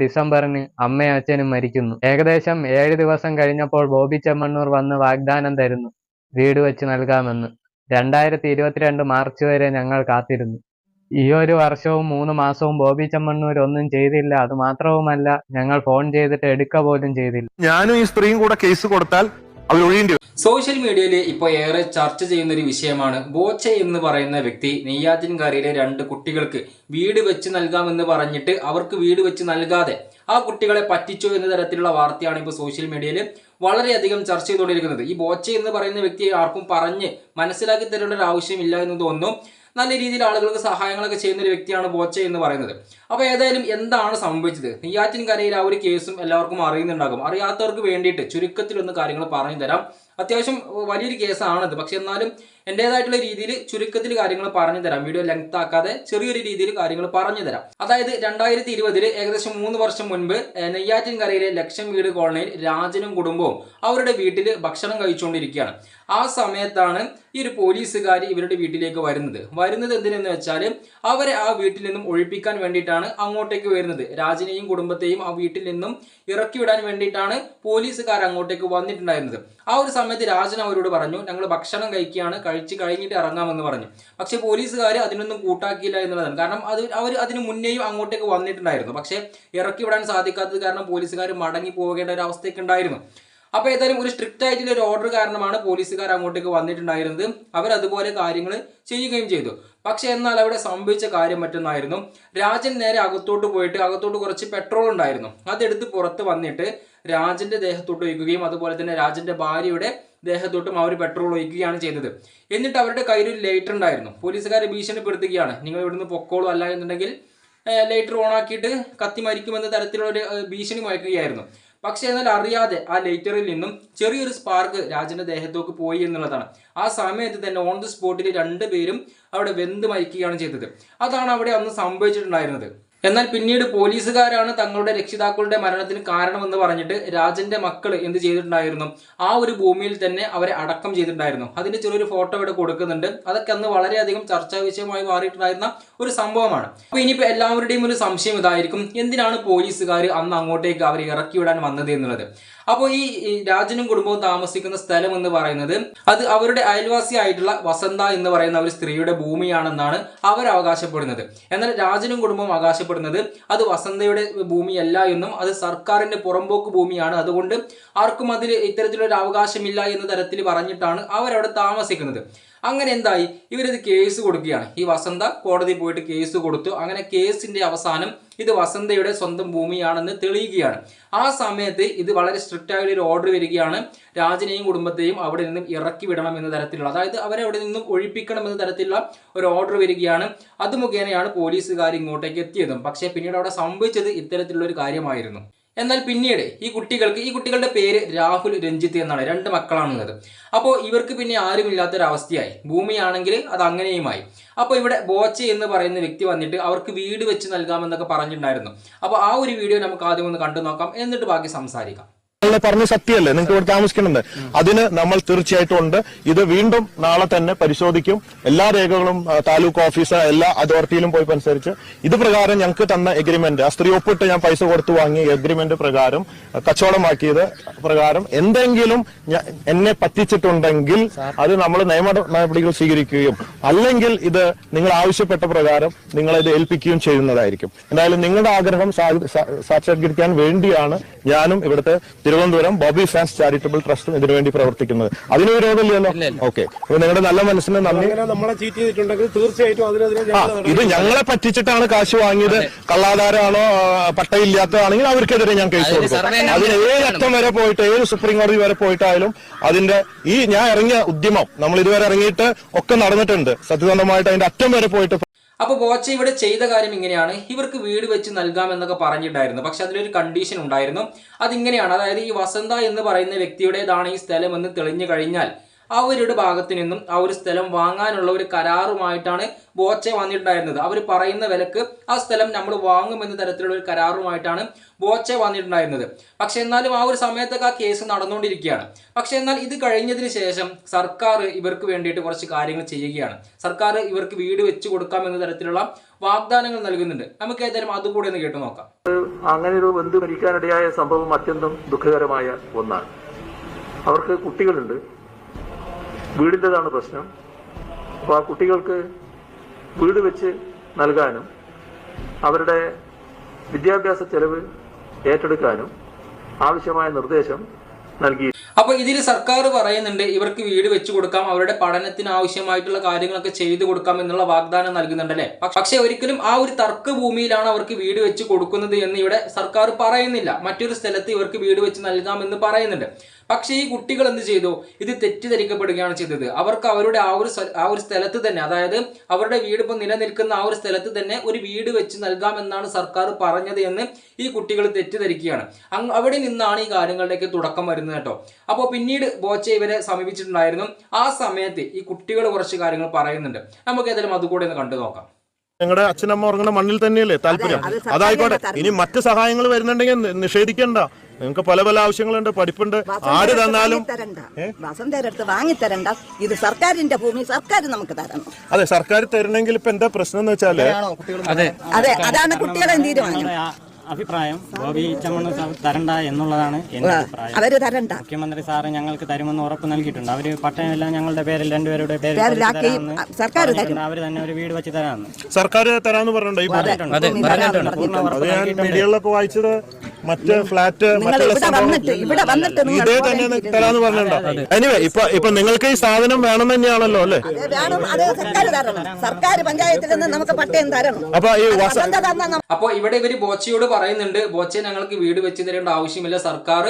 ഡിസംബറിന് അമ്മയും അച്ഛനും മരിക്കുന്നു. ഏകദേശം ഏഴ് ദിവസം കഴിഞ്ഞപ്പോൾ ബോബി ചെമ്മണ്ണൂർ വന്ന് വാഗ്ദാനം തരുന്നു. വീട് വെച്ച് നൽകാമെന്ന്. രണ്ടായിരത്തി ഇരുപത്തിരണ്ട് മാർച്ച് വരെ ഞങ്ങൾ കാത്തിരുന്നു. ഈ ഒരു വർഷവും മൂന്ന് മാസവും ബോബി ചെമ്മണ്ണൂർ ഒന്നും ചെയ്തില്ല. അത് മാത്രവുമല്ല ഞങ്ങൾ ഫോൺ ചെയ്തിട്ട് എടുക്ക പോലും ചെയ്തില്ല. ഞാനും ഈ സ്ത്രീയും കൂടെ കേസ് കൊടുത്താൽ വരും. സോഷ്യൽ മീഡിയയിൽ ഇപ്പോൾ ഏറെ ചർച്ച ചെയ്യുന്ന ഒരു വിഷയമാണ് ബോച്ച എന്ന് പറയുന്ന വ്യക്തി നെയ്യാറ്റിൻകാരിയിലെ രണ്ട് കുട്ടികൾക്ക് വീട് വെച്ച് നൽകാമെന്ന് പറഞ്ഞിട്ട് അവർക്ക് വീട് വെച്ച് നൽകാതെ ആ കുട്ടികളെ പറ്റിച്ചു എന്ന തരത്തിലുള്ള വാർത്തയാണ് ഇപ്പോൾ സോഷ്യൽ മീഡിയയിൽ വളരെയധികം ചർച്ച ചെയ്തുകൊണ്ടിരിക്കുന്നത്. ഈ ബോച്ച എന്ന് പറയുന്ന വ്യക്തിയെ ആർക്കും പറഞ്ഞ് മനസ്സിലാക്കി തരേണ്ട ഒരു ആവശ്യമില്ല എന്ന് തോന്നുന്നു. നല്ല രീതിയിൽ ആളുകൾക്ക് സഹായങ്ങളൊക്കെ ചെയ്യുന്ന ഒരു വ്യക്തിയാണ് ബോച്ച എന്ന് പറയുന്നത്. അപ്പോൾ ഏതായാലും എന്താണ് സംഭവിച്ചത്? നെയ്യാറ്റിൻകരയിൽ ആ ഒരു കേസും എല്ലാവർക്കും അറിയുന്നുണ്ടാകും. അറിയാത്തവർക്ക് വേണ്ടിയിട്ട് ചുരുക്കത്തിലൊന്ന് കാര്യങ്ങൾ പറഞ്ഞു തരാം. അത്യാവശ്യം വലിയൊരു കേസാണത്. പക്ഷെ എന്നാലും എന്റെതായിട്ടുള്ള രീതിയിൽ ചുരുക്കത്തിൽ കാര്യങ്ങൾ പറഞ്ഞു തരാം. വീഡിയോ ലെങ്ത് ആക്കാതെ ചെറിയൊരു രീതിയിൽ കാര്യങ്ങൾ പറഞ്ഞു തരാം. അതായത് രണ്ടായിരത്തി ഇരുപതിൽ ഏകദേശം മൂന്ന് വർഷം മുൻപ് നെയ്യാറ്റിൻകരയിലെ ലക്ഷം വീട് കോളനിയിൽ രാജനും കുടുംബവും അവരുടെ വീട്ടിൽ ഭക്ഷണം കഴിച്ചുകൊണ്ടിരിക്കുകയാണ്. ആ സമയത്താണ് ഈ ഒരു പോലീസുകാർ ഇവരുടെ വീട്ടിലേക്ക് വരുന്നത്. വരുന്നത് എന്തിനെന്ന് വെച്ചാൽ അവരെ ആ വീട്ടിൽ നിന്നും ഒഴിപ്പിക്കാൻ വേണ്ടിയിട്ടാണ് അങ്ങോട്ടേക്ക് വരുന്നത്. രാജനെയും കുടുംബത്തെയും ആ വീട്ടിൽ നിന്നും ഇറക്കി വിടാൻ വേണ്ടിയിട്ടാണ് പോലീസുകാർ അങ്ങോട്ടേക്ക് വന്നിട്ടുണ്ടായിരുന്നത്. ആ ഒരു സമയത്ത് രാജൻ അവരോട് പറഞ്ഞു ഞങ്ങൾ ഭക്ഷണം കഴിക്കുകയാണ് കഴിച്ച് കഴിഞ്ഞിട്ട് ഇറങ്ങാമെന്ന് പറഞ്ഞു. പക്ഷേ പോലീസുകാർ അതിനൊന്നും കൂട്ടാക്കിയില്ല എന്നുള്ളതാണ്. കാരണം അത് അവർ അതിന് മുന്നേയും അങ്ങോട്ടേക്ക് വന്നിട്ടുണ്ടായിരുന്നു. പക്ഷേ ഇറക്കി വിടാൻ സാധിക്കാത്തത് കാരണം പോലീസുകാർ മടങ്ങി പോകേണ്ട ഒരു അവസ്ഥയൊക്കെ ഉണ്ടായിരുന്നു. അപ്പോൾ ഏതായാലും ഒരു സ്ട്രിക്റ്റ് ആയിട്ടുള്ള ഒരു ഓർഡർ കാരണമാണ് പോലീസുകാർ അങ്ങോട്ടേക്ക് വന്നിട്ടുണ്ടായിരുന്നത്. അവർ അതുപോലെ കാര്യങ്ങൾ ചെയ്യുകയും ചെയ്തു. പക്ഷേ എന്നാൽ അവിടെ സംഭവിച്ച കാര്യം മറ്റൊന്നായിരുന്നു. രാജൻ നേരെ അകത്തോട്ട് പോയിട്ട് അകത്തോട്ട് കുറച്ച് പെട്രോൾ ഉണ്ടായിരുന്നു. അതെടുത്ത് പുറത്ത് വന്നിട്ട് രാജന്റെ ദേഹത്തോട്ട് ഒഴിക്കുകയും അതുപോലെ തന്നെ രാജന്റെ ഭാര്യയുടെ ദേഹത്തോട്ടും അവർ പെട്രോൾ ഒഴിക്കുകയാണ് ചെയ്തത്. എന്നിട്ട് അവരുടെ കയ്യിൽ ഒരു ലൈറ്റർ ഉണ്ടായിരുന്നു. പോലീസുകാരെ ഭീഷണിപ്പെടുത്തുകയാണ്. നിങ്ങൾ ഇവിടുന്ന് പൊക്കോളൂ അല്ല എന്നുണ്ടെങ്കിൽ ലൈറ്റർ ഓൺ ആക്കിയിട്ട് കത്തി മരിക്കുമെന്ന തരത്തിലുള്ള ഒരു ഭീഷണി മുഴക്കുകയായിരുന്നു പക്ഷെ എന്നാൽ അറിയാതെ ആ ലൈറ്ററിൽ നിന്നും ചെറിയൊരു സ്പാർക്ക് രാജന്റെ ദേഹത്തേക്ക് പോയി എന്നുള്ളതാണ്. ആ സമയത്ത് തന്നെ ഓൺ ദി സ്പോട്ടിൽ രണ്ടുപേരും അവിടെ വെന്ത് മരിക്കുകയാണ് ചെയ്തത്. അതാണ് അവിടെ അന്ന് സംഭവിച്ചിട്ടുണ്ടായിരുന്നത്. എന്നാൽ പിന്നീട് പോലീസുകാരാണ് തങ്ങളുടെ രക്ഷിതാക്കളുടെ മരണത്തിന് കാരണമെന്ന് പറഞ്ഞിട്ട് രാജന്റെ മക്കൾ എന്ത് ചെയ്തിട്ടുണ്ടായിരുന്നു? ആ ഒരു ഭൂമിയിൽ തന്നെ അവരെ അടക്കം ചെയ്തിട്ടുണ്ടായിരുന്നു. അതിന്റെ ചെറിയൊരു ഫോട്ടോ ഇവിടെ കൊടുക്കുന്നുണ്ട്. അതൊക്കെ അന്ന് വളരെയധികം ചർച്ചാ വിഷയമായി മാറിയിട്ടുണ്ടായിരുന്ന ഒരു സംഭവമാണ്. അപ്പൊ ഇനിയിപ്പോ എല്ലാവരുടെയും ഒരു സംശയം ഇതായിരിക്കും. എന്തിനാണ് പോലീസുകാർ അന്ന് അങ്ങോട്ടേക്ക് അവരെ ഇറക്കി വിടാൻ വന്നത് എന്നുള്ളത്? അപ്പോൾ ഈ രാജനും കുടുംബവും താമസിക്കുന്ന സ്ഥലം എന്ന് പറയുന്നത് അത് അവരുടെ അയൽവാസി ആയിട്ടുള്ള വസന്ത എന്ന് പറയുന്ന ഒരു സ്ത്രീയുടെ ഭൂമിയാണെന്നാണ് അവർ അവകാശപ്പെടുന്നത്. എന്നാൽ രാജനും കുടുംബവും അവകാശപ്പെടുന്നത് അത് വസന്തയുടെ ഭൂമിയല്ല എന്നും അത് സർക്കാരിന്റെ പുറമ്പോക്ക് ഭൂമിയാണ്. അതുകൊണ്ട് ആർക്കും അതിൽ ഇത്തരത്തിലൊരു അവകാശമില്ല എന്ന തരത്തിൽ പറഞ്ഞിട്ടാണ് അവരവിടെ താമസിക്കുന്നത്. അങ്ങനെ എന്തായി? ഇവരിത് കേസ് കൊടുക്കുകയാണ്. ഈ വസന്ത കോടതി പോയിട്ട് കേസ് കൊടുത്തു. അങ്ങനെ കേസിന്റെ അവസാനം ഇത് വസന്തയുടെ സ്വന്തം ഭൂമിയാണെന്ന് തെളിയുകയാണ്. ആ സമയത്ത് ഇത് വളരെ സ്ട്രിക്റ്റ് ആയ ഒരു ഓർഡർ വരികയാണ്. രാജനെയും കുടുംബത്തെയും അവിടെ നിന്നും ഇറക്കി വിടണം എന്ന തരത്തിലുള്ള അതായത് അവരെ അവിടെ നിന്നും ഒഴിപ്പിക്കണം എന്ന തരത്തിലുള്ള ഒരു ഓർഡർ വരികയാണ്. അത് മുഖേനയാണ് പോലീസുകാർ ഇങ്ങോട്ടേക്ക് എത്തിയതും. പക്ഷേ പിന്നീട് അവിടെ സംഭവിച്ചത് ഇത്തരത്തിലുള്ള ഒരു കാര്യമായിരുന്നു. എന്നാൽ പിന്നീട് ഈ കുട്ടികൾക്ക് ഈ കുട്ടികളുടെ പേര് രാഹുൽ രഞ്ജിത്ത് എന്നാണ്. രണ്ട് മക്കളാണുള്ളത്. അപ്പോൾ ഇവർക്ക് പിന്നെ ആരുമില്ലാത്തൊരവസ്ഥയായി. ഭൂമിയാണെങ്കിൽ അത് അങ്ങനെയുമായി. അപ്പോൾ ഇവിടെ ബോച്ച എന്ന് പറയുന്ന വ്യക്തി വന്നിട്ട് അവർക്ക് വീട് വെച്ച് നൽകാമെന്നൊക്കെ പറഞ്ഞിട്ടുണ്ടായിരുന്നു. അപ്പോൾ ആ ഒരു വീഡിയോ നമുക്ക് ആദ്യം ഒന്ന് കണ്ടു നോക്കാം എന്നിട്ട് ബാക്കി സംസാരിക്കാം. നിങ്ങൾ പറഞ്ഞ സത്യമല്ലേ? നിങ്ങൾക്ക് ഇവിടെ താമസിക്കുന്നുണ്ട്. അതിന് നമ്മൾ തീർച്ചയായിട്ടും ഉണ്ട്. ഇത് വീണ്ടും നാളെ തന്നെ പരിശോധിക്കും. എല്ലാ രേഖകളും താലൂക്ക് ഓഫീസർ എല്ലാ അതോറിറ്റിയിലും പോയി അനുസരിച്ച് ഇത് പ്രകാരം ഞങ്ങൾക്ക് തന്ന എഗ്രിമെന്റ് ആ സ്ത്രീ ഒപ്പിട്ട് ഞാൻ പൈസ കൊടുത്തു വാങ്ങിയ എഗ്രിമെന്റ് പ്രകാരം കച്ചവടമാക്കിയത് പ്രകാരം എന്തെങ്കിലും എന്നെ പറ്റിച്ചിട്ടുണ്ടെങ്കിൽ അത് നമ്മൾ നിയമ നടപടികൾ സ്വീകരിക്കുകയും അല്ലെങ്കിൽ ഇത് നിങ്ങൾ ആവശ്യപ്പെട്ട പ്രകാരം നിങ്ങളിത് ഏൽപ്പിക്കുകയും ചെയ്യുന്നതായിരിക്കും. എന്തായാലും നിങ്ങളുടെ ആഗ്രഹം സാക്ഷാത്കരിക്കാൻ വേണ്ടിയാണ് ഞാനും ഇവിടുത്തെ തിരുവനന്തപുരം ബോബി ഫാൻസ് ചാരിറ്റബിൾ ട്രസ്റ്റും ഇതിനുവേണ്ടി പ്രവർത്തിക്കുന്നത്. അതിന് വിരോധമില്ലല്ലോ ഓക്കെ. അപ്പൊ നിങ്ങളുടെ നല്ല മനസ്സിന് നന്ദി. നമ്മളെ ചീറ്റ് ചെയ്തിട്ടുണ്ടെങ്കിൽ തീർച്ചയായിട്ടും ആ ഇത് ഞങ്ങളെ പറ്റിച്ചിട്ടാണ് കാശ് വാങ്ങിയത്. കള്ളാധാരമാണോ പട്ടയില്ലാത്തതാണെങ്കിൽ അവർക്കെതിരെ ഞാൻ കേസ് കൊടുക്കും. അതിന് ഏത് അറ്റം വരെ പോയിട്ട് ഏത് സുപ്രീം കോടതി വരെ പോയിട്ടായാലും അതിന്റെ ഈ ഞാൻ ഇറങ്ങിയ ഉദ്യമം നമ്മൾ ഇതുവരെ ഇറങ്ങിയിട്ട് ഒക്കെ നടന്നിട്ടുണ്ട്. സത്യസന്ധമായിട്ട് അതിന്റെ അറ്റം വരെ പോയിട്ട് അപ്പോൾ ബോച്ച ഇവിടെ ചെയ്ത കാര്യം ഇങ്ങനെയാണ്. ഇവർക്ക് വീട് വെച്ച് നൽകാമെന്നൊക്കെ പറഞ്ഞിട്ടുണ്ടായിരുന്നു. പക്ഷെ അതിലൊരു കണ്ടീഷൻ ഉണ്ടായിരുന്നു. അതിങ്ങനെയാണ്. അതായത് ഈ വസന്ത എന്ന് പറയുന്ന വ്യക്തിയുടേതാണ് ഈ സ്ഥലം എന്ന് തെളിഞ്ഞു കഴിഞ്ഞാൽ അവരുടെ ഭാഗത്തു നിന്നും ആ ഒരു സ്ഥലം വാങ്ങാനുള്ള ഒരു കരാറുമായിട്ടാണ് ബോച്ചെ വന്നിട്ടുണ്ടായിരുന്നത്. അവർ പറയുന്ന വിലക്ക് ആ സ്ഥലം നമ്മൾ വാങ്ങുമെന്ന തരത്തിലുള്ള ഒരു കരാറുമായിട്ടാണ് ബോച്ചെ വന്നിട്ടുണ്ടായിരുന്നത്. പക്ഷെ എന്നാലും ആ ഒരു സമയത്തൊക്കെ ആ കേസ് നടന്നുകൊണ്ടിരിക്കുകയാണ്. പക്ഷെ എന്നാൽ ഇത് കഴിഞ്ഞതിന് ശേഷം സർക്കാർ ഇവർക്ക് വേണ്ടിയിട്ട് കുറച്ച് കാര്യങ്ങൾ ചെയ്യുകയാണ്. സർക്കാർ ഇവർക്ക് വീട് വെച്ച് കൊടുക്കാം എന്ന തരത്തിലുള്ള വാഗ്ദാനങ്ങൾ നൽകുന്നുണ്ട്. നമുക്ക് ഏതായാലും അതുകൂടെ ഒന്ന് കേട്ടു നോക്കാം. അങ്ങനെ ഒരു ബന്ധു മരിക്കാനിടയായ സംഭവം അത്യന്തം ദുഃഖകരമായ ഒന്നാണ്. അവർക്ക് കുട്ടികളുണ്ട്. വീടിന്റെതാണ് പ്രശ്നം. അപ്പോൾ ആ കുട്ടികൾക്ക് വീട് വെച്ച് നൽകാനും അവരുടെ വിദ്യാഭ്യാസ ചെലവ് ഏറ്റെടുക്കാനും ആവശ്യമായ നിർദ്ദേശം നൽകി അപ്പൊ ഇതിൽ സർക്കാർ പറയുന്നുണ്ട് ഇവർക്ക് വീട് വെച്ചു കൊടുക്കാം അവരുടെ പഠനത്തിന് ആവശ്യമായിട്ടുള്ള കാര്യങ്ങളൊക്കെ ചെയ്തു കൊടുക്കാം എന്നുള്ള വാഗ്ദാനം നൽകുന്നുണ്ടല്ലേ? പക്ഷെ ഒരിക്കലും ആ ഒരു തർക്ക ഭൂമിയിലാണ് അവർക്ക് വീട് വെച്ച് കൊടുക്കുന്നത് എന്ന് ഇവിടെ സർക്കാർ പറയുന്നില്ല. മറ്റൊരു സ്ഥലത്ത് ഇവർക്ക് വീട് വെച്ച് നൽകാം എന്ന് പറയുന്നുണ്ട്. പക്ഷേ ഈ കുട്ടികൾ എന്ത് ചെയ്തു? ഇത് തെറ്റിദ്ധരിക്കപ്പെടുകയാണ് ചെയ്തത്. അവർക്ക് അവരുടെ ആ ഒരു ആ ഒരു സ്ഥലത്ത് തന്നെ അതായത് അവരുടെ വീട് ഇപ്പോൾ നിലനിൽക്കുന്ന ആ ഒരു സ്ഥലത്ത് തന്നെ ഒരു വീട് വെച്ച് നൽകാമെന്നാണ് സർക്കാർ പറഞ്ഞത് എന്ന് ഈ കുട്ടികൾ തെറ്റിദ്ധരിക്കുകയാണ്. അവിടെ നിന്നാണ് ഈ കാര്യങ്ങളുടെയൊക്കെ തുടക്കം വരുന്നത് കേട്ടോ. അപ്പോൾ പിന്നീട് ബോച്ചെ ഇവരെ സമീപിച്ചിട്ടുണ്ടായിരുന്നു. ആ സമയത്ത് ഈ കുട്ടികൾ കുറച്ച് കാര്യങ്ങൾ പറയുന്നുണ്ട്. നമുക്ക് ഏതായാലും അതുകൂടെ ഒന്ന് കണ്ടു നോക്കാം. ഞങ്ങളുടെ അച്ഛനമ്മ ഉറങ്ങുന്ന മണ്ണിൽ തന്നെയല്ലേ താല്പര്യം? അതായിക്കോട്ടെ. ഇനി മറ്റു സഹായങ്ങൾ വരുന്നുണ്ടെങ്കിൽ നിഷേധിക്കണ്ട. നിങ്ങൾക്ക് പല പല ആവശ്യങ്ങളുണ്ട് പഠിപ്പുണ്ട്. ആര് തന്നാലും തരണ്ട വാങ്ങി അടുത്ത് വാങ്ങിത്തരണ്ട. ഇത് സർക്കാരിന്റെ ഭൂമി സർക്കാർ നമുക്ക് തരണം. അതെ സർക്കാർ തരണമെങ്കിൽ ഇപ്പൊ എന്താ പ്രശ്നം എന്ന് വെച്ചാൽ അതെ അതെ അതാണ് കുട്ടികളെ തീരുമാനം? അഭിപ്രായം. ബോബി ചമ്മണ് സാർ തരണ്ട എന്നുള്ളതാണ് എന്റെ അഭിപ്രായം. അവർ തരണ്ട. മുഖ്യമന്ത്രി സാറ് ഞങ്ങൾക്ക് തരുമെന്ന് ഉറപ്പ് നൽകിയിട്ടുണ്ട്. അവർ പട്ടയമെല്ലാം ഞങ്ങളുടെ പേരിൽ രണ്ടുപേരുടെ പേരിൽ പേരിലാക്കി സർക്കാർ തരും. അവർ തന്നെ ഒരു വീട് വെച്ച് തരാമെന്ന്. സർക്കാർ തരാന്ന് പറഞ്ഞിട്ടുണ്ടോ ഈ പൂർണ. ഉറപ്പ് ഞാൻ നൽകിയിട്ടുണ്ട്. മീഡിയകളിലൊക്കെ വായിച്ചത് മറ്റ് ഫ്ലാറ്റ് നിങ്ങൾ മറ്റുള്ള ഇവിടെ സംഭവം വന്നിട്ട് ഇവിടെ വന്നിട്ട് നിങ്ങൾ ഇതേ തന്നെ തരാന്ന് പറഞ്ഞിട്ടുണ്ടോ? എനിവേ ഇപ്പൊ ഇപ്പൊ നിങ്ങൾക്ക് ഈ സാധനം വേണം തന്നെയാണല്ലോ അല്ലേ? അത് വേണം. അത് സർക്കാർ തരണം. സർക്കാർ പഞ്ചായത്തിൽ നിന്ന് നമുക്ക് പട്ടയം തരണം. അപ്പൊ ഈ വസ അപ്പോൾ ഇവിടെ ഇവർ ബോച്ചയോട് പറയുന്നുണ്ട് ബോച്ചെ ഞങ്ങൾക്ക് വീട് വെച്ച് തരേണ്ട ആവശ്യമില്ല. സർക്കാർ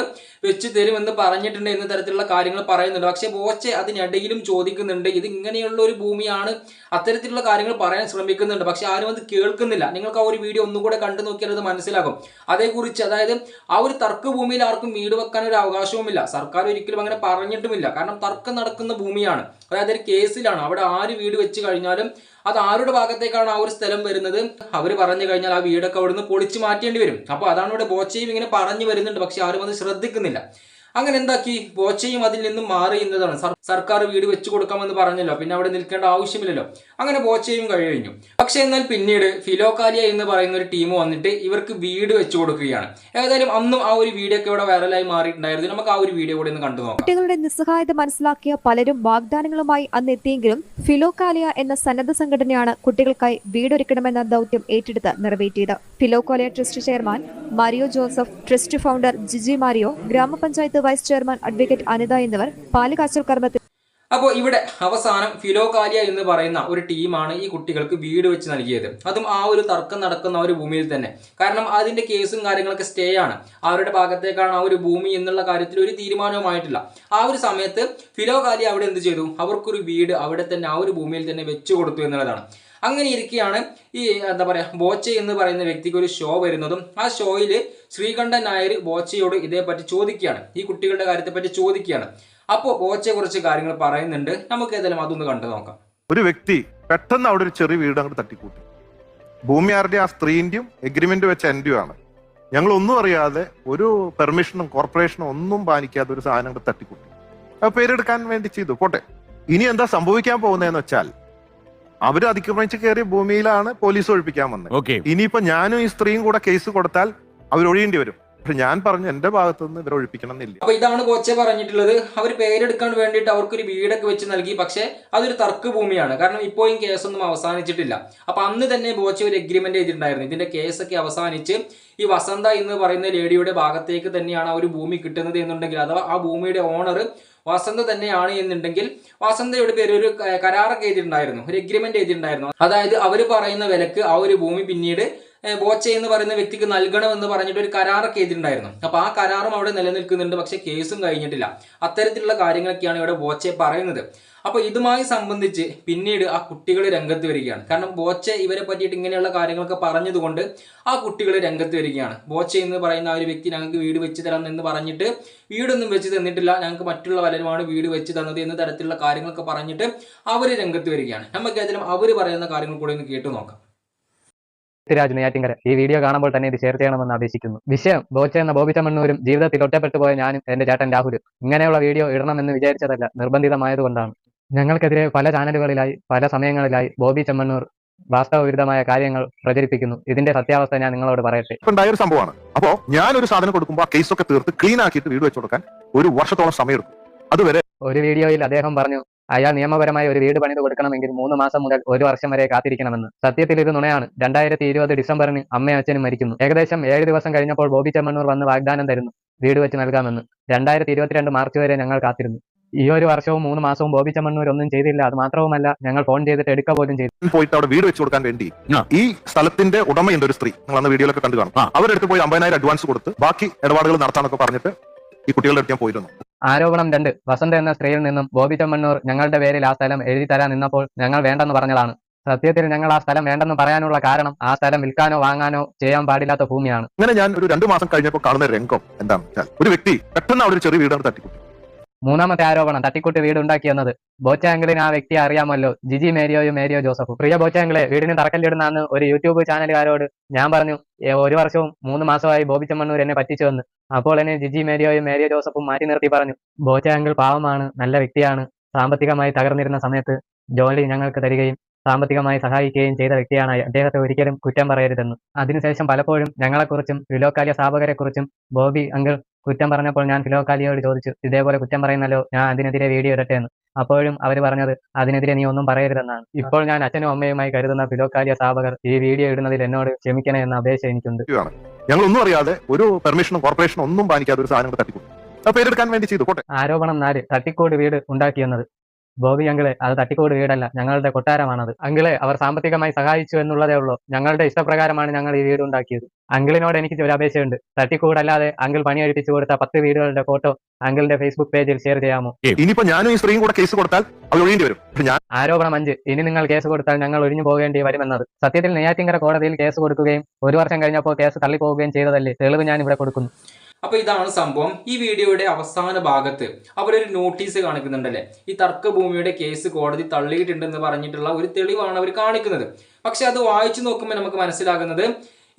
വെച്ച് തരുമെന്ന് പറഞ്ഞിട്ടുണ്ട് എന്ന തരത്തിലുള്ള കാര്യങ്ങൾ പറയുന്നുണ്ട്. പക്ഷേ ബോച്ചെ അതിനിടയിലും ചോദിക്കുന്നുണ്ട് ഇത് ഇങ്ങനെയുള്ള ഒരു ഭൂമിയാണ് അത്തരത്തിലുള്ള കാര്യങ്ങൾ പറയാൻ ശ്രമിക്കുന്നുണ്ട്. പക്ഷെ ആരും അത് കേൾക്കുന്നില്ല. നിങ്ങൾക്ക് ആ ഒരു വീഡിയോ ഒന്നുകൂടെ കണ്ടു നോക്കിയാൽ അത് മനസ്സിലാകും. അതേക്കുറിച്ച് അതായത് ആ ഒരു തർക്ക ഭൂമിയിൽ ആർക്കും വീട് വെക്കാൻ ഒരു അവകാശവുമില്ല. സർക്കാർ ഒരിക്കലും അങ്ങനെ പറഞ്ഞിട്ടുമില്ല. കാരണം തർക്കം നടക്കുന്ന ഭൂമിയാണ്. അതായത് ഒരു കേസിലാണ്. അവിടെ ആര് വീട് വെച്ച് കഴിഞ്ഞാലും അത് ആരുടെ ഭാഗത്തേക്കാണ് ആ ഒരു സ്ഥലം വരുന്നത്? അവർ പറഞ്ഞു കഴിഞ്ഞാൽ ആ വീടൊക്കെ അവിടുന്ന് പൊളിച്ചു മാറ്റേണ്ടി വരും. അപ്പോൾ അതാണ് ഇവിടെ ബോച്ചയും ഇങ്ങനെ പറഞ്ഞു വരുന്നുണ്ട്. പക്ഷെ ആരും അത് ശ്രദ്ധിക്കുന്നില്ല. അങ്ങനെ എന്താക്കി? ബോച്ചയും അതിൽ നിന്നും മാറി എന്നതാണ് സർക്കാർ വീട് വെച്ചു കൊടുക്കാമെന്ന് പറഞ്ഞല്ലോ. പിന്നെ അവിടെ നിൽക്കേണ്ട ആവശ്യമില്ലല്ലോ. അങ്ങനെ ബോച്ചയും കഴിഞ്ഞു. പക്ഷെ എന്നാൽ പിന്നീട് ഫിലോകാലിയ എന്ന് പറയുന്ന ഒരു ടീം വന്നിട്ട് ഇവർക്ക് വീട് വെച്ചു കൊടുക്കുകയാണ്. ഏതായാലും അന്നും ആ ഒരു വീഡിയോ ഒക്കെ ഇവിടെ വൈറലായി മാറിയിട്ടുണ്ടായിരുന്നു. നമുക്ക് ആ ഒരു വീഡിയോ കൂടി ഒന്ന് കണ്ടു നോക്കാം. കുട്ടികളുടെ നിസ്സഹായത മനസ്സിലാക്കിയ പലരും വാഗ്ദാനങ്ങളുമായി അന്ന് എത്തിയെങ്കിലും ഫിലോകാലിയ എന്ന സന്നദ്ധ സംഘടനയാണ് കുട്ടികൾക്കായി വീടൊരുക്കണമെന്ന ദൗത്യം ഏറ്റെടുത്ത് നിറവേറ്റിയത്. Philokalia trust chairman Mario Joseph trust founder Jiji Mario ഗ്രാമപഞ്ചായത്ത് വൈസ് ചെയർമാൻ അഡ്വക്കേറ്റ് അനിത എന്നിവർ പാലുകാച്ചൽ കർമ്മത്തിൽ അപ്പോൾ ഇവിടെ അവസാനം ഫിലോകാലിയ എന്ന് പറയുന്ന ഒരു ടീമാണ് ഈ കുട്ടികൾക്ക് വീട് വെച്ച് നൽകിയത്. അതും ആ ഒരു തർക്കം നടക്കുന്ന ഒരു ഭൂമിയിൽ തന്നെ. കാരണം അതിന്റെ കേസും കാര്യങ്ങളൊക്കെ സ്റ്റേ ആണ്. അവരുടെ ഭാഗത്തേക്കാണ് ആ ഒരു ഭൂമി എന്നുള്ള കാര്യത്തിൽ ഒരു തീരുമാനവുമായിട്ടില്ല ആ ഒരു സമയത്ത് ഫിലോകാലിയ അവിടെ എന്ത് ചെയ്തു? അവർക്കൊരു വീട് അവിടെ തന്നെ ആ ഒരു ഭൂമിയിൽ തന്നെ വെച്ചു കൊടുത്തു എന്നുള്ളതാണ്. അങ്ങനെ ഇരിക്കുകയാണ് ഈ എന്താ പറയുക ബോച്ചെ എന്ന് പറയുന്ന വ്യക്തിക്ക് ഒരു ഷോ വരുന്നതും ആ ഷോയിൽ ശ്രീകണ്ഠൻ നായർ ബോച്ചയോട് ഇതേപ്പറ്റി ചോദിക്കുകയാണ് ഈ കുട്ടികളുടെ കാര്യത്തെപ്പറ്റി ചോദിക്കുകയാണ് അപ്പോൾ ബോച്ചയെ കുറിച്ച് കാര്യങ്ങൾ പറയുന്നുണ്ട്. നമുക്ക് ഏതായാലും അതൊന്ന് കണ്ടു നോക്കാം. ഒരു വ്യക്തി പെട്ടെന്ന് അവിടെ ഒരു ചെറിയ വീട് അങ്ങോട്ട് തട്ടിക്കൂട്ടി. ഭൂമി ആരുടെ ആ സ്ത്രീന്റെയും എഗ്രിമെന്റ് വെച്ച എന്റെ ആണ്. ഞങ്ങൾ ഒന്നും അറിയാതെ ഒരു പെർമിഷനും കോർപ്പറേഷനും ഒന്നും പാലിക്കാതെ ഒരു സാധനം തട്ടിക്കൂട്ടി. അത് പേരെടുക്കാൻ വേണ്ടി ചെയ്തു. പോട്ടെ. ഇനി എന്താ സംഭവിക്കാൻ പോകുന്നതെന്ന് വെച്ചാൽ അവർ അതിക്രമിച്ച് കയറിയ ഭൂമിയിലാണ് പോലീസ് ഒഴിപ്പിക്കാൻ വന്നത്. ഓക്കെ. ഇനിയിപ്പോ ഞാനും ഈ സ്ത്രീയും കൂടെ കേസ് കൊടുത്താൽ അവർ ഒഴിയേണ്ടി വരും. പക്ഷെ ഞാൻ പറഞ്ഞു എന്റെ ഭാഗത്തു നിന്ന് ഇവരെ ഒഴിപ്പിക്കണം എന്നില്ല അപ്പൊ ഇതാണ് കൊച്ചെ പറഞ്ഞിട്ടുള്ളത്. അവർ പേരെടുക്കാൻ വേണ്ടിട്ട് അവർക്കൊരു വീടൊക്കെ വെച്ച് നൽകി. പക്ഷെ അതൊരു തർക്ക ഭൂമിയാണ് കാരണം ഇപ്പോഴും കേസൊന്നും അവസാനിച്ചിട്ടില്ല. അപ്പൊ അന്ന് തന്നെ ബോച്ചെ ഒരു എഗ്രിമെന്റ് ചെയ്തിട്ടുണ്ടായിരുന്നു ഇതിന്റെ കേസൊക്കെ അവസാനിച്ച് ഈ വസന്ത എന്ന് പറയുന്ന ലേഡിയുടെ ഭാഗത്തേക്ക് തന്നെയാണ് ആ ഒരു ഭൂമി കിട്ടുന്നത് എന്നുണ്ടെങ്കിൽ അഥവാ ആ ഭൂമിയുടെ ഓണർ വസന്ത തന്നെയാണ് എന്നുണ്ടെങ്കിൽ വസന്തയുടെ പേര് ഒരു കരാറൊക്കെ എഴുതിയിട്ടുണ്ടായിരുന്നു. ഒരു എഗ്രിമെന്റ് എഴുതിയിട്ടുണ്ടായിരുന്നു. അതായത് അവർ പറയുന്ന വിലക്ക് ആ ഒരു ഭൂമി പിന്നീട് ബോച്ചെ എന്ന് പറയുന്ന വ്യക്തിക്ക് നൽകണമെന്ന് പറഞ്ഞിട്ട് ഒരു കരാറൊക്കെ ചെയ്തിട്ടുണ്ടായിരുന്നു അപ്പോൾ ആ കരാറും അവിടെ നിലനിൽക്കുന്നുണ്ട് പക്ഷേ കേസും കഴിഞ്ഞിട്ടില്ല. അത്തരത്തിലുള്ള കാര്യങ്ങളൊക്കെയാണ് ഇവിടെ ബോച്ചെ പറയുന്നത്. അപ്പോൾ ഇതുമായി സംബന്ധിച്ച് പിന്നീട് ആ കുട്ടികൾ രംഗത്ത് വരികയാണ്. കാരണം ബോച്ചെ ഇവരെ പറ്റിയിട്ട് ഇങ്ങനെയുള്ള കാര്യങ്ങളൊക്കെ പറഞ്ഞതുകൊണ്ട് ആ കുട്ടികൾ രംഗത്ത് വരികയാണ്. ബോച്ചെ എന്ന് പറയുന്ന ആ ഒരു വ്യക്തി ഞങ്ങൾക്ക് വീട് വെച്ച് തരാം എന്ന് പറഞ്ഞിട്ട് വീടൊന്നും വെച്ച് തന്നിട്ടില്ല. ഞങ്ങൾക്ക് മറ്റുള്ള പലരുമാണ് വീട് വെച്ച് തന്നത് എന്ന തരത്തിലുള്ള കാര്യങ്ങളൊക്കെ പറഞ്ഞിട്ട് അവർ രംഗത്ത് വരികയാണ്. നമുക്ക് ഏതായാലും അവർ പറയുന്ന കാര്യങ്ങൾ കൂടെ ഒന്ന് കേട്ടു നോക്കാം. പൃഥ്വിരാജ് നെയ്യാറ്റിങ്കര. ഈ വീഡിയോ കാണുമ്പോൾ തന്നെ ഇത് ഷെയർ ചെയ്യണമെന്ന് അപേക്ഷിക്കുന്നു വിഷയം ബോച്ച എന്ന ബോബി ചമ്മണ്ണൂരും ജീവിതത്തിൽ ഒറ്റപ്പെട്ടു പോയ ഞാനും എന്റെ ചേട്ടൻ രാഹുലും ഇങ്ങനെയുള്ള വീഡിയോ ഇടണമെന്ന് വിചാരിച്ചതല്ല നിർബന്ധിതമായതുകൊണ്ടാണ്. ഞങ്ങൾക്കെതിരെ പല ചാനലുകളിലായി പല സമയങ്ങളിലായി ബോബി ചെമ്മണ്ണൂർ വാസ്തവവിരുദ്ധമായ കാര്യങ്ങൾ പ്രചരിപ്പിക്കുന്നു. ഇതിന്റെ സത്യാവസ്ഥ ഞാൻ നിങ്ങളോട് പറയട്ടെ. ഉണ്ടായ ഒരു സംഭവമാണ്. അപ്പോ ഞാൻ ഒരു സാധനം കൊടുക്കുമ്പോൾ ആ കേസൊക്കെ തീർത്ത് ക്ലീൻ ആക്കിയിട്ട് വീട് വെച്ചു കൊടുക്കാൻ ഒരു വർഷത്തോളം സമയം എടുക്കും അതുവരെ ഒരു വീഡിയോയിൽ അദ്ദേഹം പറഞ്ഞു അയാൾ നിയമപരമായ ഒരു വീട് പണിത് കൊടുക്കണമെങ്കിൽ മൂന്ന് മാസം മുതൽ ഒരു വർഷം വരെ കാത്തിരിക്കണമെന്ന്. സത്യത്തിൽ ഇത് നുണയാണ്. രണ്ടായിരത്തി ഇരുപത് ഡിസംബറിന് അമ്മയും അച്ഛനും മരിക്കുന്നു. ഏകദേശം ഏഴ് ദിവസം കഴിഞ്ഞപ്പോൾ ബോബി ചെമ്മണ്ണൂർ വന്ന് വാഗ്ദാനം തരുന്നു. വീട് വെച്ച് നൽകാമെന്ന്. രണ്ടായിരത്തി ഇരുപത്തിരണ്ട് മാർച്ച് വരെ ഞങ്ങൾ കാത്തിരുന്നു. ഈ ഒരു വർഷവും മൂന്ന് മാസവും ബോബി ചെമ്മണ്ണൂർ ഒന്നും ചെയ്തില്ല. അത് മാത്രവുമല്ല ഞങ്ങൾ ഫോൺ ചെയ്തിട്ട് എടുക്ക പോലും ചെയ്തു പോയിട്ട് അവിടെ വീട് വെച്ച് കൊടുക്കാൻ വേണ്ടി ഈ സ്ഥലത്തിന്റെ ഉടമയുണ്ട് ഒരു സ്ത്രീ. നിങ്ങൾ അന്ന് വീഡിയോയിലൊക്കെ കണ്ടു കാണും. അവരെടുത്ത് പോയി അമ്പതിനായിരം അഡ്വാൻസ് കൊടുത്ത് ബാക്കി ഇടപാടുകൾ നടത്താനൊക്കെ പറഞ്ഞിട്ട് ഈ കുട്ടികളുടെ അടുത്ത് ഞാൻ പോയിരുന്നു. ആരോപണം രണ്ട്. വസന്ത എന്ന സ്ത്രീയിൽ നിന്നും ബോബി ചെമ്മണ്ണൂർ ഞങ്ങളുടെ പേരിൽ ആ സ്ഥലം എഴുതി തരാൻ നിന്നപ്പോൾ ഞങ്ങൾ വേണ്ടെന്ന് പറഞ്ഞതാണ്. സത്യത്തിൽ ഞങ്ങൾ ആ സ്ഥലം വേണ്ടെന്ന് പറയാനുള്ള കാരണം ആ സ്ഥലം വിൽക്കാനോ വാങ്ങാനോ ചെയ്യാൻ പാടില്ലാത്ത ഭൂമിയാണ്. അങ്ങനെ ഞാൻ ഒരു രണ്ടു മാസം കഴിഞ്ഞപ്പോൾ കാണുന്ന രംഗം എന്താണെന്ന് വെച്ചാൽ ഒരു വ്യക്തി പെട്ടെന്ന് അവിടെ ഒരു ചെറിയ വീടാണ് തട്ടിക്കൂട്ടി. മൂന്നാമത്തെ ആരോപണം തട്ടിക്കൂട്ട് വീട് ഉണ്ടാക്കിയെന്നത്. ബോച്ചാങ്കിളിന് ആ വ്യക്തി അറിയാമല്ലോ. ജിജി മേരിയോയും മേരിയോ ജോസഫും. പ്രിയ ബോച്ചാങ്കിളെ വീടിന് തറക്കല്ലിടുന്നാന്ന് ഒരു യൂട്യൂബ് ചാനലുകാരോട് ഞാൻ പറഞ്ഞു ഒരു വർഷവും മൂന്ന് മാസമായി ബോബി ചെമ്മണ്ണൂർ എന്നെ പറ്റിച്ചു എന്ന്. അപ്പോൾ എന്നെ ജിജി മേരിയോയും മേരിയോ ജോസഫും മാറ്റി നിർത്തി പറഞ്ഞു ബോച്ചാങ്കിൾ പാവമാണ് നല്ല വ്യക്തിയാണ്. സാമ്പത്തികമായി തകർന്നിരുന്ന സമയത്ത് ജോലി ഞങ്ങൾക്ക് തരികയും സാമ്പത്തികമായി സഹായിക്കുകയും ചെയ്ത വ്യക്തിയാണ് അദ്ദേഹത്തെ ഒരിക്കലും കുറ്റം പറയരുതെന്ന്. അതിനുശേഷം പലപ്പോഴും ഞങ്ങളെക്കുറിച്ചും ഫിലോക്കാലിയ സ്ഥാപകരെക്കുറിച്ചും ബോബി അങ്കിൾ കുറ്റം പറഞ്ഞപ്പോൾ ഞാൻ ഫിലോക്കാലിയോട് ചോദിച്ചു ഇതേപോലെ കുറ്റം പറയുന്നല്ലോ ഞാൻ അതിനെതിരെ വീഡിയോ ഇടട്ടെ എന്ന്. അപ്പോഴും അവർ പറഞ്ഞത് അതിനെതിരെ നീ ഒന്നും പറയരുതെന്നാണ്. ഇപ്പോൾ ഞാൻ അച്ഛനും അമ്മയുമായി കരുതുന്ന ഫിലോക്കാലിയ സ്ഥാപകർ ഈ വീഡിയോ ഇടുന്നതിൽ എന്നോട് ക്ഷമിക്കണേ എന്ന അപേക്ഷ എനിക്കുണ്ട്. ഞങ്ങൾ ഒന്നും അറിയാതെ ഒരു പെർമിഷനും കോർപ്പറേഷനും ഒന്നും പാലിക്കാതെ ഒരു സാധനം പേരെടുക്കാൻ വേണ്ടി ചെയ്തു ആരോപണം നാല് തട്ടിക്കോട് വീട് ഉണ്ടാക്കിയെന്നത് ബോബി അങ്കിളെ അത് തട്ടിക്കോട് വീടല്ല ഞങ്ങളുടെ കൊട്ടാരമാണത്. അങ്കിളെ അവർ സാമ്പത്തികമായി സഹായിച്ചു എന്നുള്ളതേ ഉള്ളൂ. ഞങ്ങളുടെ ഇഷ്ടപ്രകാരമാണ് ഞങ്ങൾ ഈ വീട് ഉണ്ടാക്കിയത് അങ്കിളിനോട് എനിക്ക് ഒരു അപേക്ഷയുണ്ട്. തട്ടിക്കൂടല്ലാതെ അങ്കിൾ പണിയെടുപ്പിച്ചു കൊടുത്ത പത്ത് വീടുകളുടെ ഫോട്ടോ അങ്കിളിന്റെ ഫേസ്ബുക്ക് പേജിൽ ഷെയർ ചെയ്യാമോ? ഇനിയിപ്പോ ഞാനും ഈ സ്ത്രീയും കൂടെ കേസ് കൊടുത്താൽ അത് ഒഴിയേണ്ടി വരും. പക്ഷെ ഞാൻ ആരോപണം അഞ്ച്. ഇനി നിങ്ങൾ കേസ് കൊടുത്താൽ ഞങ്ങൾ ഒഴിഞ്ഞു പോകേണ്ടി വരുമെന്നത്. സത്യത്തിൽ നെയ്യാറ്റിങ്കര കോടതിയിൽ കേസ് കൊടുക്കുകയും ഒരു വർഷം കഴിഞ്ഞപ്പോൾ കേസ് തള്ളിപ്പോവുകയും ചെയ്തതല്ലേ? തെളിവ് ഞാൻ ഇവിടെ കൊടുക്കുന്നു. അപ്പൊ ഇതാണ് സംഭവം. ഈ വീഡിയോയുടെ അവസാന ഭാഗത്ത് അവരൊരു നോട്ടീസ് കാണിക്കുന്നുണ്ടല്ലേ? ഈ തർക്കഭൂമിയുടെ കേസ് കോടതി തള്ളിയിട്ടുണ്ടെന്ന് പറഞ്ഞിട്ടുള്ള ഒരു തെളിവാണ് അവർ കാണിക്കുന്നത്. പക്ഷെ അത് വായിച്ചു നോക്കുമ്പോൾ നമുക്ക് മനസ്സിലാകുന്നത്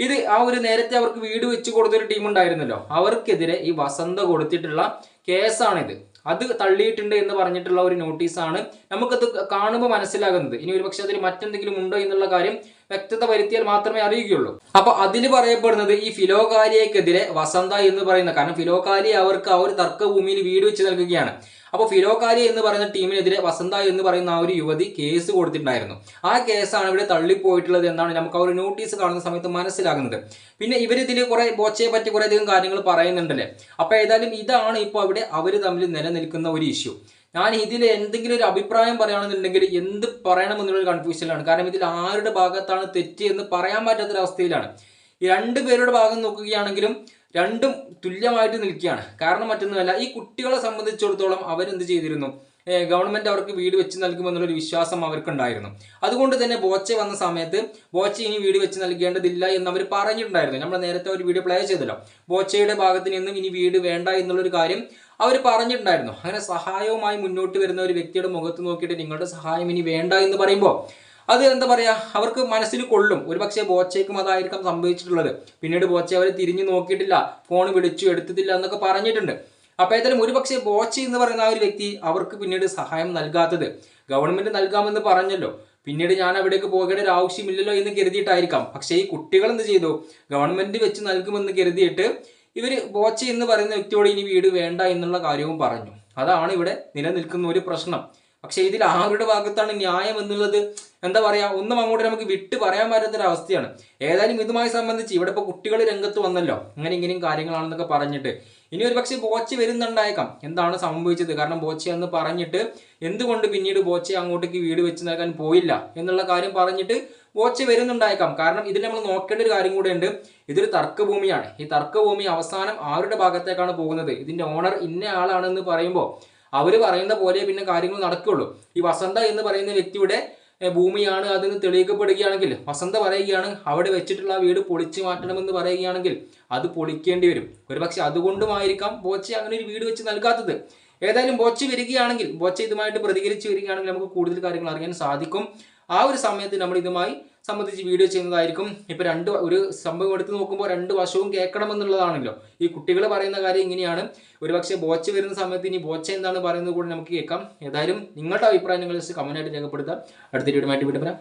ഇത് ആ ഒരു നേരത്തെ അവർക്ക് വീട് വെച്ച് കൊടുത്തൊരു ടീം ഉണ്ടായിരുന്നല്ലോ. അവർക്കെതിരെ ഈ വസന്ത കൊടുത്തിട്ടുള്ള കേസാണിത് അത് തള്ളിയിട്ടുണ്ട് എന്ന് പറഞ്ഞിട്ടുള്ള ഒരു നോട്ടീസാണ് നമുക്കത് കാണുമ്പോൾ മനസ്സിലാകുന്നത്. ഇനി ഒരു പക്ഷേ അതിൽ മറ്റെന്തെങ്കിലും ഉണ്ടോ എന്നുള്ള കാര്യം വ്യക്തത വരുത്തിയാൽ മാത്രമേ അറിയുകയുള്ളൂ. അപ്പൊ അതിൽ പറയപ്പെടുന്നത് ഈ ഫിലോകാലിയക്കെതിരെ വസന്ത എന്ന് പറയുന്ന കാരണം ഫിലോകാലി അവർക്ക് ആ ഒരു തർക്കഭൂമിയിൽ വീട് വെച്ച് നൽകുകയാണ്. അപ്പോൾ ഫിലോകാരി എന്ന് പറയുന്ന ടീമിനെതിരെ വസന്ത എന്ന് പറയുന്ന ആ ഒരു യുവതി കേസ് കൊടുത്തിട്ടുണ്ടായിരുന്നു. ആ കേസാണ് ഇവിടെ തള്ളിപ്പോയിട്ടുള്ളത് എന്നാണ് നമുക്ക് ആ ഒരു നോട്ടീസ് കാണുന്ന സമയത്ത് മനസ്സിലാകുന്നത്. പിന്നെ ഇവരിതിൽ കുറെ ബോച്ചയെ പറ്റി കുറേയധികം കാര്യങ്ങൾ പറയുന്നുണ്ടല്ലേ? അപ്പോൾ ഏതായാലും ഇതാണ് ഇപ്പോൾ അവിടെ അവർ തമ്മിൽ നിലനിൽക്കുന്ന ഒരു ഇഷ്യൂ ഞാൻ ഇതിൽ എന്തെങ്കിലും ഒരു അഭിപ്രായം പറയുകയാണെന്നുണ്ടെങ്കിൽ എന്ത് പറയണമെന്നുള്ള കൺഫ്യൂഷനിലാണ് കാരണം ഇതിൽ ആരുടെ ഭാഗത്താണ് തെറ്റ് എന്ന് പറയാൻ പറ്റാത്തൊരവസ്ഥയിലാണ്. ഈ പേരുടെ ഭാഗം നോക്കുകയാണെങ്കിലും രണ്ടും തുല്യമായിട്ട് നിൽക്കുകയാണ്. കാരണം മറ്റൊന്നുമല്ല ഈ കുട്ടികളെ സംബന്ധിച്ചിടത്തോളം അവരെന്ത് ചെയ്തിരുന്നു? ഗവൺമെന്റ് അവർക്ക് വീട് വെച്ച് നൽകുമെന്നുള്ളൊരു വിശ്വാസം അവർക്കുണ്ടായിരുന്നു. അതുകൊണ്ട് തന്നെ ബോച്ചെ വന്ന സമയത്ത് ബോച്ചെ ഇനി വീട് വെച്ച് നൽകേണ്ടതില്ല എന്ന് അവർ പറഞ്ഞിട്ടുണ്ടായിരുന്നു. നമ്മൾ നേരത്തെ ഒരു വീഡിയോ പ്ലേ ചെയ്തല്ലോ. ബോച്ചയുടെ ഭാഗത്ത് നിന്നും ഇനി വീട് വേണ്ട എന്നുള്ളൊരു കാര്യം അവർ പറഞ്ഞിട്ടുണ്ടായിരുന്നു. അങ്ങനെ സഹായവുമായി മുന്നോട്ട് വരുന്ന ഒരു വ്യക്തിയുടെ മുഖത്ത് നോക്കിയിട്ട് നിങ്ങളുടെ സഹായം ഇനി വേണ്ട എന്ന് പറയുമ്പോൾ അത് എന്താ പറയുക അവർക്ക് മനസ്സിൽ കൊള്ളും. ഒരുപക്ഷെ ബോച്ചയ്ക്കും അതായിരിക്കാം സംഭവിച്ചിട്ടുള്ളത്. പിന്നീട് ബോച്ച അവർ തിരിഞ്ഞു നോക്കിയിട്ടില്ല ഫോൺ വിളിച്ചു എടുത്തിട്ടില്ല എന്നൊക്കെ പറഞ്ഞിട്ടുണ്ട്. അപ്പോൾ ഏതായാലും ഒരുപക്ഷെ ബോച്ച എന്ന് പറയുന്ന ആ ഒരു വ്യക്തി അവർക്ക് പിന്നീട് സഹായം നൽകാത്തത്. ഗവൺമെന്റ് നൽകാമെന്ന് പറഞ്ഞല്ലോ. പിന്നീട് ഞാൻ അവിടേക്ക് പോകേണ്ട ഒരു ആവശ്യമില്ലല്ലോ എന്ന് കരുതിയിട്ടായിരിക്കാം. പക്ഷേ ഈ കുട്ടികൾ എന്ത് ചെയ്തു? ഗവൺമെന്റ് വെച്ച് നൽകുമെന്ന് കരുതിയിട്ട് ഇവർ ബോച്ച എന്ന് പറയുന്ന വ്യക്തിയോട് ഇനി വീട് വേണ്ട എന്നുള്ള കാര്യവും പറഞ്ഞു. അതാണ് ഇവിടെ നിലനിൽക്കുന്ന ഒരു പ്രശ്നം. പക്ഷേ ഇതിൽ ആരുടെ ഭാഗത്താണ് ന്യായം എന്നുള്ളത്? എന്താ പറയാ ഒന്നും അങ്ങോട്ട് നമുക്ക് വിട്ട് പറയാൻ പറ്റാത്തൊരവസ്ഥയാണ്. ഏതായാലും ഇതുമായി സംബന്ധിച്ച് ഇവിടെ ഇപ്പോൾ കുട്ടികൾ രംഗത്ത് വന്നല്ലോ. അങ്ങനെ ഇങ്ങനെയും കാര്യങ്ങളാണെന്നൊക്കെ പറഞ്ഞിട്ട്. ഇനി ഒരു പക്ഷേ ബോച്ച വരുന്നുണ്ടായേക്കാം. എന്താണ് സംഭവിച്ചത്? കാരണം ബോച്ച എന്ന് പറഞ്ഞിട്ട് എന്തുകൊണ്ട് പിന്നീട് ബോച്ച അങ്ങോട്ടേക്ക് വീട് വെച്ച് നൽകാൻ പോയില്ല എന്നുള്ള കാര്യം പറഞ്ഞിട്ട് ബോച്ച വരുന്നുണ്ടായേക്കാം. കാരണം ഇതിൽ നമ്മൾ നോക്കേണ്ട ഒരു കാര്യം കൂടെ ഉണ്ട് ഇതൊരു തർക്കഭൂമിയാണ്. ഈ തർക്കഭൂമി അവസാനം ആരുടെ ഭാഗത്തേക്കാണ് പോകുന്നത്? ഇതിന്റെ ഓണർ ഇന്ന ആളാണെന്ന് പറയുമ്പോൾ അവർ പറയുന്ന പോലെ പിന്നെ കാര്യങ്ങൾ നടക്കുകയുള്ളൂ ഈ വസന്ത എന്ന് പറയുന്ന വ്യക്തിയുടെ ഭൂമിയാണ് അതെന്ന് തെളിയിക്കപ്പെടുകയാണെങ്കിൽ വസന്ത പറയുകയാണ് അവിടെ വെച്ചിട്ടുള്ള ആ വീട് പൊളിച്ചു മാറ്റണമെന്ന് പറയുകയാണെങ്കിൽ അത് പൊളിക്കേണ്ടി വരും. ഒരുപക്ഷെ അതുകൊണ്ടുമായിരിക്കാം ബോച്ച അങ്ങനെ ഒരു വീട് വെച്ച് നൽകാത്തത്. ഏതായാലും ബോച്ച വരികയാണെങ്കിൽ ബോച്ച ഇതുമായിട്ട് പ്രതികരിച്ച് വരികയാണെങ്കിൽ നമുക്ക് കൂടുതൽ കാര്യങ്ങൾ അറിയാൻ സാധിക്കും. ആ ഒരു സമയത്ത് നമ്മൾ ഇതുമായി സംബന്ധിച്ച് വീഡിയോ ചെയ്യുന്നതായിരിക്കും. ഇപ്പൊ രണ്ട് ഒരു സംഭവം എടുത്ത് നോക്കുമ്പോൾ രണ്ട് വശവും കേൾക്കണം എന്നുള്ളതാണല്ലോ ഈ കുട്ടികൾ പറയുന്ന കാര്യം ഇങ്ങനെയാണ്. ഒരുപക്ഷെ ബോച്ച വരുന്ന സമയത്ത് ഇനി ബോച്ച എന്താണ് പറയുന്നത് കൂടി നമുക്ക് കേൾക്കാം. ഏതായാലും നിങ്ങളുടെ അഭിപ്രായങ്ങൾ കമന്റ് ആയിട്ട് രേഖപ്പെടുത്താം അടുത്ത വീഡിയോ ആയിട്ട് വിട്ടുപരാം